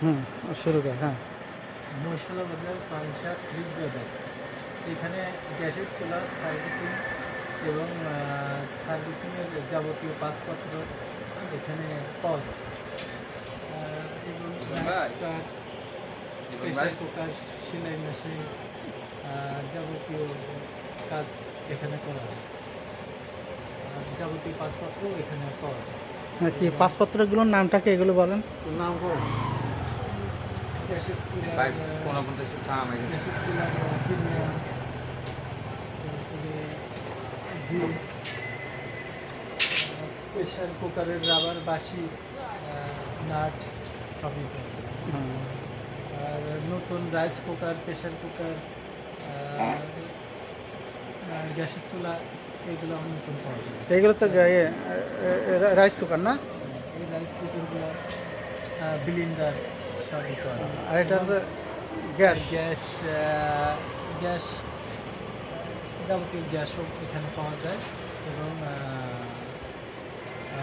হুম শুরু কর হ্যাঁ। মহিশালা বাজার পাংশা থ্রি ব্রাদার্স এখানে গ্যাসের চুলা সার্ভিসিং এবং সার্ভিসিংয়ের যাবতীয় পাসপত্র এখানে পাওয়া যায়। এবং প্রেশার কুকার সেলাই মেশিন আহ, যাবতীয় কাজ এখানে করা হয়। আর যাবতীয় পাসপত্র এখানে পাওয়া যায়। হ্যাঁ, কি পাসপত্রগুলোর নামটা কি এগুলো বলেন? নাম থাম প্রেশার কুকারের রাবার বাসি নাট সবই। আর নতুন রাইস কুকার প্রেশার কুকার গ্যাসের চুলা এগুলো নতুন পাওয়া যায় এগুলো তো রাইস কুকার না এই রাইস কুকারগুলো বিলিন্ডার আর এটা হচ্ছে গ্যাস। গ্যাস গ্যাস যাবতীয় গ্যাসও এখানে পাওয়া যায় এবং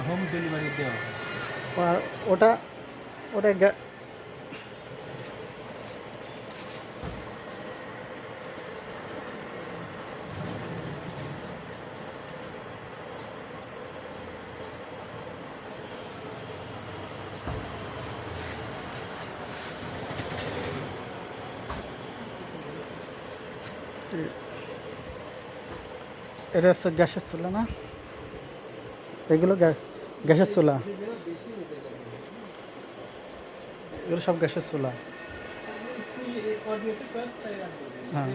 হোম ডেলিভারি দেওয়া ওটা ওটা এটা হচ্ছে গ্যাসের চুলা না? এগুলো গ্যাসের চুলা। এগুলো সব গ্যাসের চুলা। হ্যাঁ।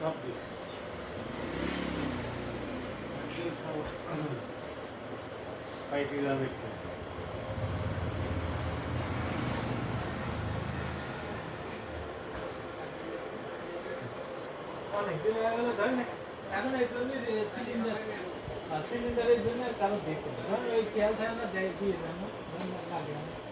সব পাইতে যাবে অনেক দিন হয়ে গেল, ধরেন এখন এই জন্য সিলিন্ডার সিলিন্ডারের জন্য কারও দিয়েছিল কারণ ওই খেয়াল থাকে না দেয় দিয়ে যেন লাগে না।